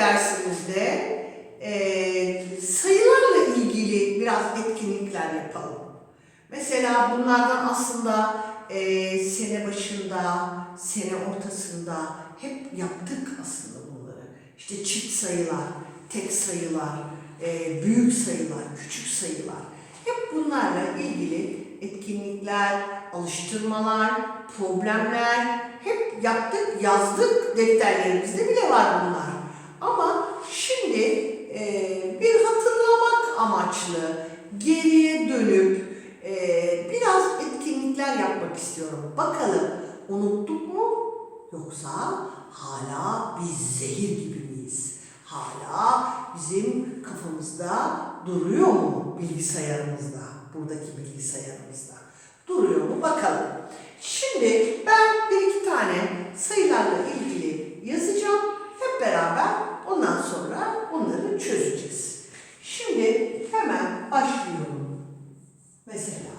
dersimizde e, sayılarla ilgili biraz etkinlikler yapalım. Mesela bunlardan aslında e, sene başında, sene ortasında hep yaptık aslında bunları. İşte çift sayılar, tek sayılar, e, büyük sayılar, küçük sayılar. Hep bunlarla ilgili etkinlikler, alıştırmalar, problemler hep yaptık, yazdık. Defterlerimizde bile var bunlar. Ama şimdi e, bir hatırlamak amaçlı geriye dönüp e, biraz etkinlikler yapmak istiyorum. Bakalım unuttuk mu yoksa hala biz zehir gibi miyiz? Hala bizim kafamızda duruyor mu bilgisayarımızda? Buradaki bilgisayarımızda. Duruyor mu bakalım. Şimdi ben bir iki tane sayılarla ilgili yazacağım. Hep beraber ondan sonra onları çözeceğiz. Şimdi hemen başlıyorum. Mesela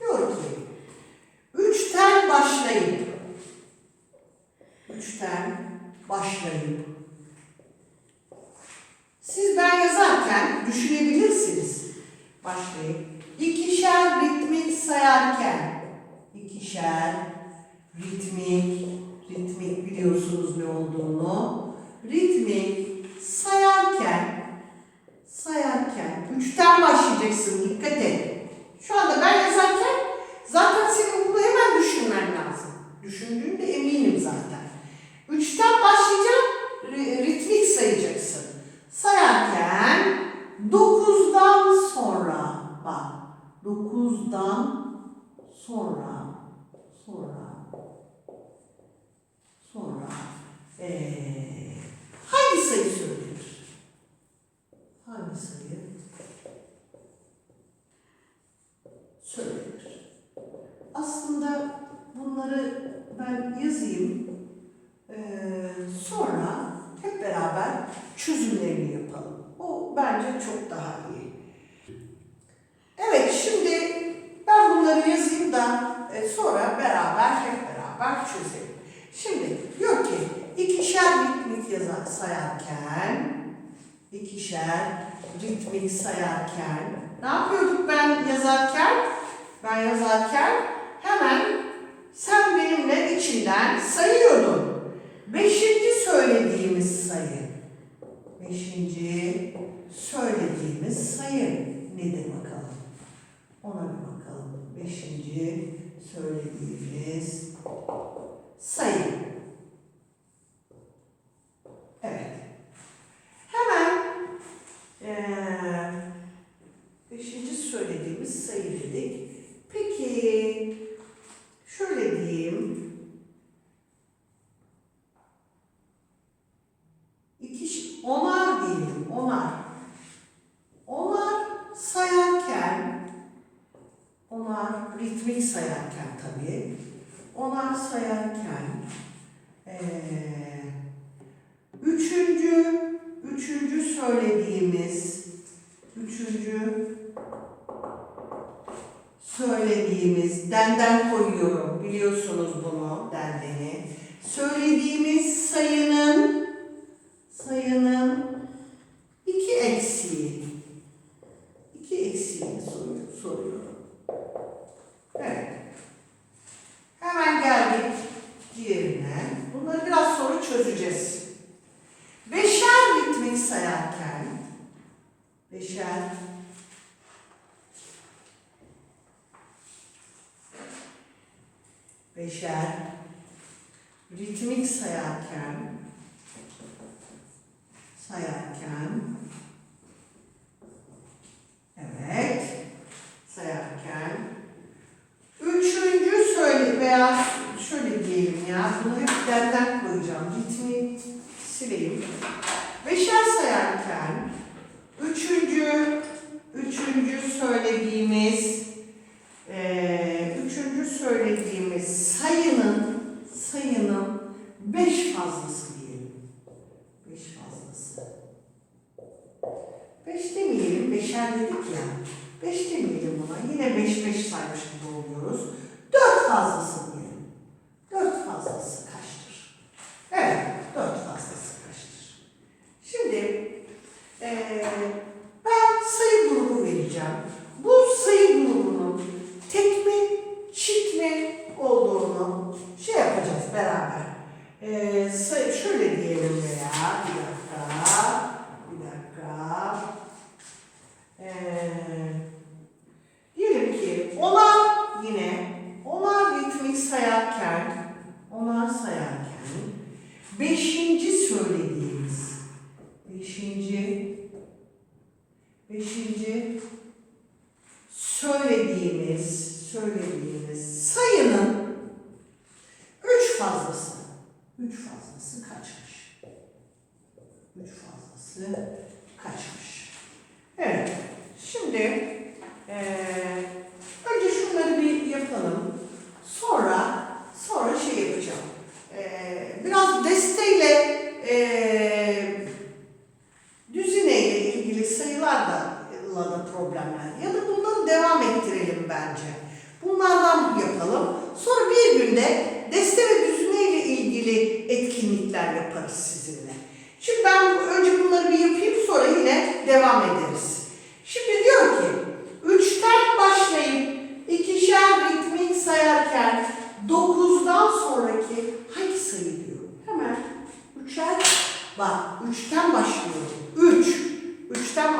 diyorum ki üçten başlayıp üçten başlayıp siz ben yazarken düşünebilirsiniz. Başlayıp ikişer ritmik sayarken ikişer ritmik ritmik biliyorsunuz ne olduğunu ritmik sayarken sayarken üçten başlayacaksın dikkat et. Şu anda ben yazarken zaten senin bunu hemen düşünmen lazım. Düşündüğünde eminim zaten. Üçten başlayacağım ri- ritmik sayacaksın. Sayarken dokuzdan sonra bak dokuzdan sonra sonra sonra eee hangi sayı söylenir? Hangi sayı söylenir? Aslında bunları ben yazayım. Ee, sonra hep beraber çözümlerini yapalım. O bence çok daha iyi. Evet şimdi ben bunları yazayım da e, sonra beraber hep beraber çözelim. Şimdi diyor ki ikişer ritmik yazar sayarken ikişer ritmik sayarken ne yapıyorduk ben yazarken? Ben yazarken benimle içinden sayıyordun. Beşinci söylediğimiz sayı. Beşinci söylediğimiz sayı nedir bakalım? Ona bir bakalım. Beşinci söylediğimiz sayı. Evet. Hemen eee beşinci söylediğimiz sayı dedik. Peki şöyle diyeyim. İki, ş- diyelim, onar. Onar sayarken, onar ritmik sayarken tabii, onar sayarken, eee, üçüncü, üçüncü söylediğimiz, üçüncü söylediğimiz, denden koyuyorum, biliyorsunuz bunu, dendeni. Söylediğimiz sayının iki eksiği, iki eksiğini soruyor, soruyorum. Evet. Hemen geldik diğerine. Bunları biraz sonra çözeceğiz. Beşer ritmik sayarken, beşer beşer ritmik sayarken 哎呀，天！sayarken, onar sayarken beşinci söylediğimiz beşinci beşinci söylediğimiz söylediğimiz sayının üç fazlası üç fazlası kaçmış? Üç fazlası kaçmış? Evet. Şimdi ee,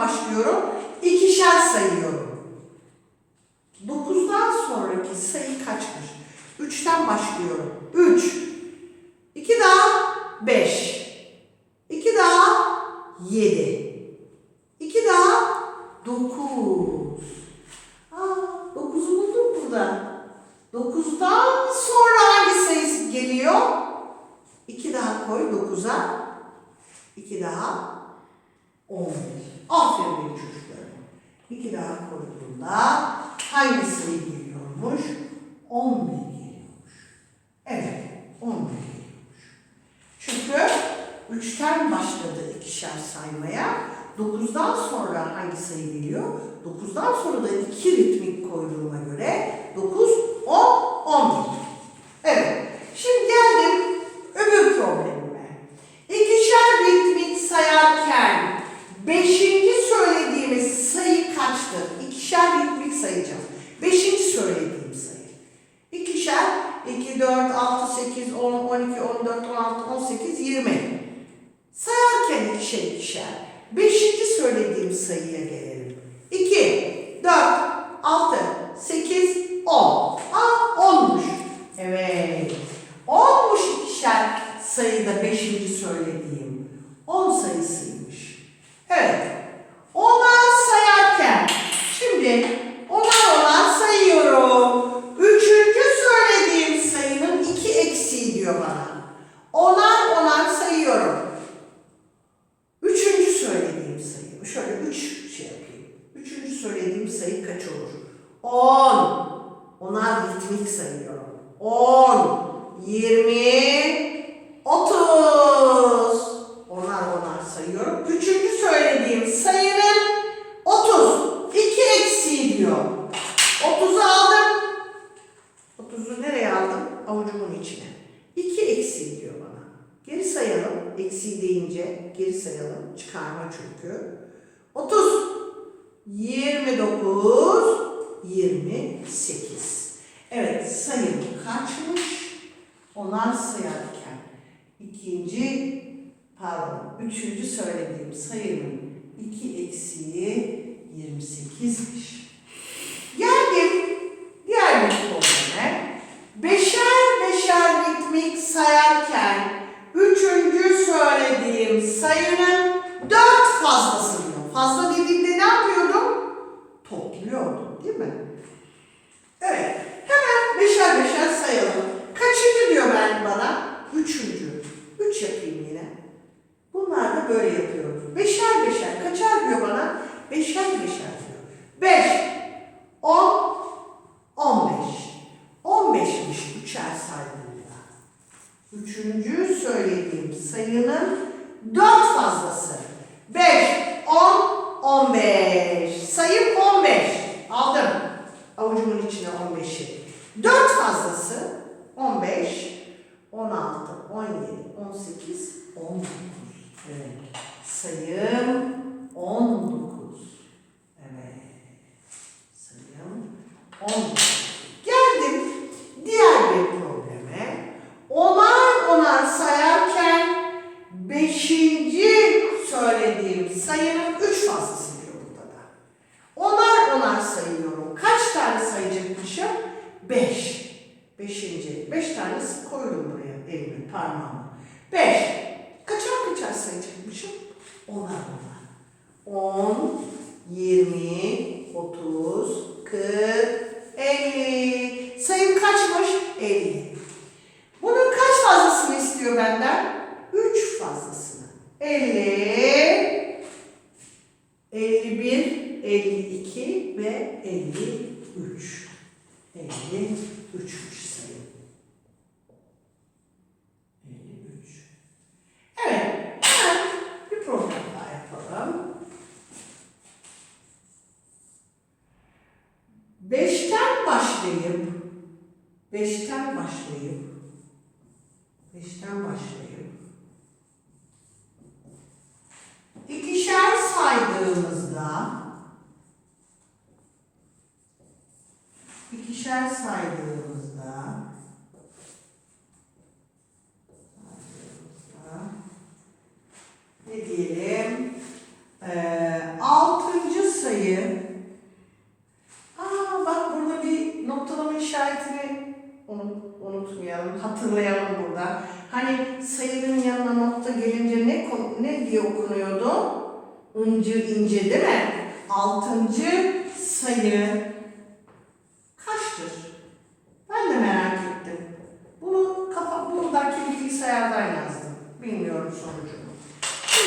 başlıyorum. İkişer sayıyorum. Dokuzdan sonraki sayı kaçmış? Üçten başlıyorum. 2 daha koyduğunda hangi sayı geliyormuş? 11 geliyormuş. Evet, 11 geliyormuş. Çünkü 3'ten başladı ikişer saymaya. 9'dan sonra hangi sayı geliyor? 9'dan sonra da 2 ritmik koyduğuma göre 9, 10, 11. 12, 14, 16, 18, 20. Sayarken ikişer şey ikişer. Beşinci söylediğim sayıya gelelim. Geri sayalım. Eksi deyince geri sayalım. Çıkarma çünkü. 30, 29, 28. Evet sayım kaçmış? Onar sayarken ikinci pardon üçüncü söylediğim sayının iki eksiği 28'miş. Fazla dediğimde ne yapıyordum? Topluyordum değil mi? 15. Sayım 15. Aldım. Avucumun içine 15'i. 4 fazlası 15, 16, 17, 18, 19. Evet. Sayı Beş. Beşinci. Beş tane koydum buraya elimi, parmağımı. Beş. Kaçar kaçar sayacakmışım? Onar onar. On, yirmi, otuz, kırk, elli. Sayım kaçmış? Elli. Bunun kaç fazlasını istiyor benden? Üç fazlasını. Elli, elli bir, elli iki ve elli üç. 53'müş.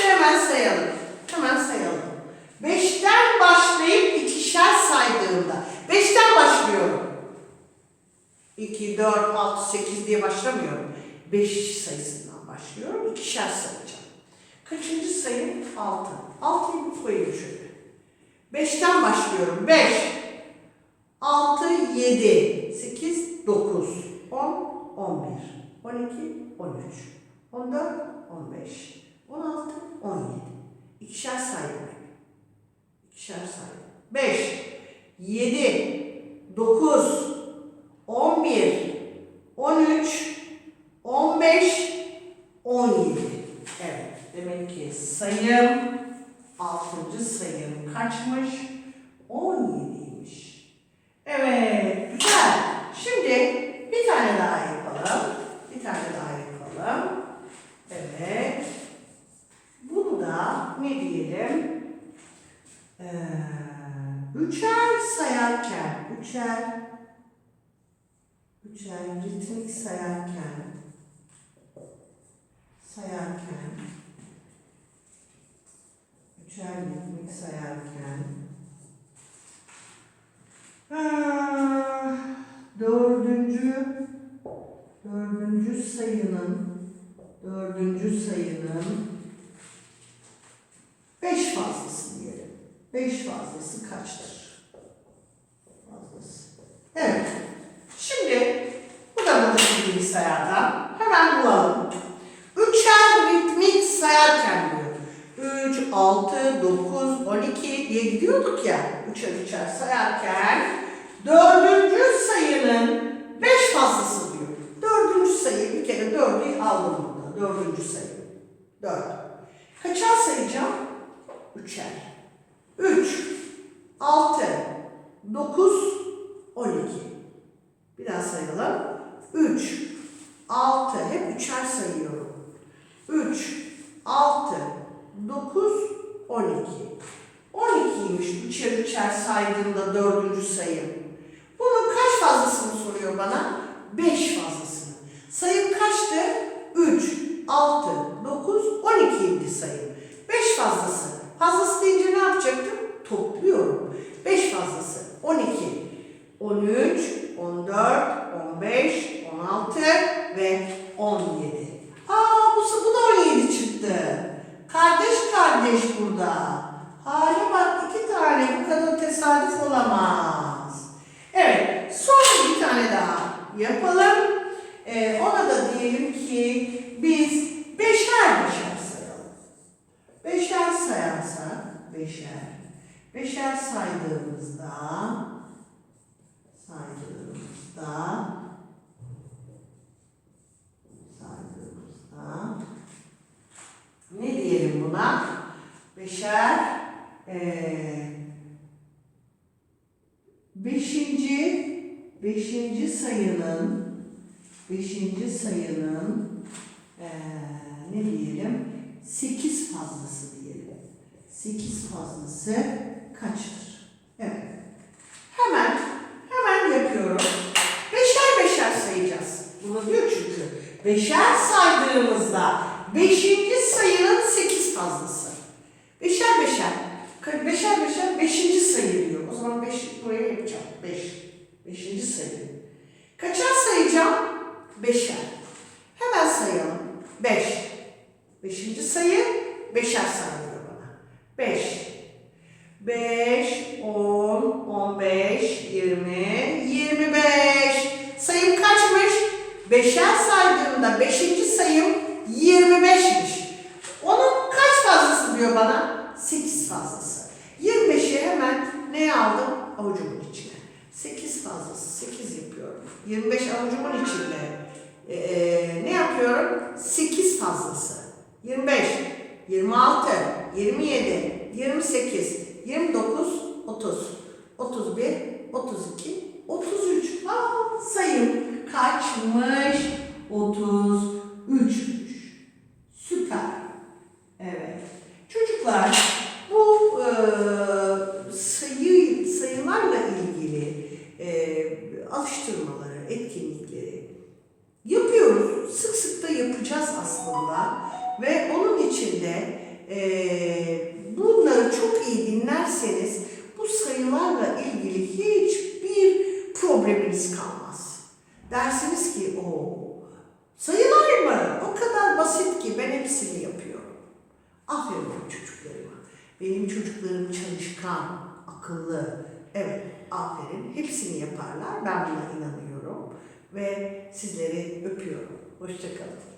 Şimdi hemen sayalım. Hemen sayalım. Beşten başlayıp ikişer saydığımda. Beşten başlıyorum. 2, 4, 6, 8 diye başlamıyorum. 5 sayısından başlıyorum. İkişer sayacağım. Kaçıncı sayı? 6. 6'yı bir koyayım şöyle. 5'ten başlıyorum. 5, 6, 7, 8, 9, 10, 11, 12, 13, 14, 15, 16, 17. İkişer saydım. İkişer saydım. 5, 7, 9, 11, 13, 15, 17. Evet. Demek ki sayım 6. sayım kaçmış? 17'ymiş. Evet. Güzel. Şimdi bir tane daha yapalım. Bir tane daha yapalım. Evet. Bunu da ne diyelim? Ee, üçer sayarken, üçer, üçer ritmik sayarken, sayarken, üçer ritmik sayarken, ah, dördüncü, dördüncü sayının, dördüncü sayının beş fazlası diyelim. Beş fazlası kaçtır? Evet. Şimdi bu da buradaki bilgisayardan. Hemen bulalım. Üçer ritmik sayarken diyor. 3, 6, 9, 12 diye gidiyorduk ya. Üçer üçer sayarken dördüncü sayının beş fazlası diyor. Dördüncü sayı bir kere dördü aldım burada. Dördüncü sayı. Dört. Kaçar sayacağım? Üçer. 3, 6, 9, 12. Bir daha sayalım. 3, 6, hep üçer sayıyorum. 3, 6, 9, 12. 12'ymiş üçer üçer saydığımda dördüncü sayım. Bunun kaç fazlasını soruyor bana? 5 fazlasını. Sayım kaçtı? 3, 6, 9, 12 idi sayım. 5 fazlası. Fazlası deyince ne yapacaktım? Topluyorum. 5 fazlası. 12, 13, 14, 15, 16 ve 17. Aa bu, bu da 17 çıktı. Kardeş kardeş burada. Hale bak iki tane bu kadar tesadüf olamaz. Evet son bir tane daha yapalım. Ee, ona da diyelim ki biz beşer beşer sayalım. Beşer sayarsak beşer. Beşer saydığımızda saydığımızda saydığımızda ne diyelim buna? Beşer. Ee, beşinci, beşinci sayının, beşinci sayının ee, ne diyelim? Sekiz fazlası diyelim. Sekiz fazlası kaçtır? Evet. Hemen, hemen yapıyorum. Beşer beşer sayacağız. Bunu diyor çünkü. Beşer saydığımızda beşinci sayının sekiz fazlası. Beşer beşer. Ka- Beşer beşer beşinci sayı diyor. O zaman beş buraya yapacağım. Beş. Beşinci sayı. Kaçar sayacağım? Beşer. Hemen sayalım. Beş. Beşinci sayı beşer saydırıyor bana. Beş. Beş, on, on beş, yirmi, yirmi beş. Sayım kaçmış? Beşer saydığımda beşinci sayım yirmi beşmiş. Onun kaç fazlası diyor bana? Sekiz fazlası. Yirmi beşi hemen neye aldım? Avucumun içine. Sekiz fazlası, sekiz yapıyorum. Yirmi beş avucumun içinde. Ee, ne yapıyorum? Sekiz fazlası. Yirmi beş, yirmi altı, yirmi yedi, yirmi sekiz, yirmi dokuz, otuz. Otuz bir, otuz iki, otuz üç. Aa, sayım kaçmış? Otuz üçmüş. Süper. Evet. Çocuklar bu e, sayı sayılarla ilgili e, alıştırmaları, etkinlikleri yapıyoruz. Sık sık da yapacağız aslında. Ve onun için de e, bunları çok iyi dinlerseniz bu sayılarla ilgili hiçbir probleminiz kalmaz. Dersiniz ki o sayılar mı? O kadar basit ki ben hepsini yapıyorum. Aferin benim çocuklarıma. Benim çocuklarım çalışkan, akıllı. Evet, aferin. Hepsini yaparlar. Ben buna inanıyorum. Ve sizleri öpüyorum. Hoşçakalın.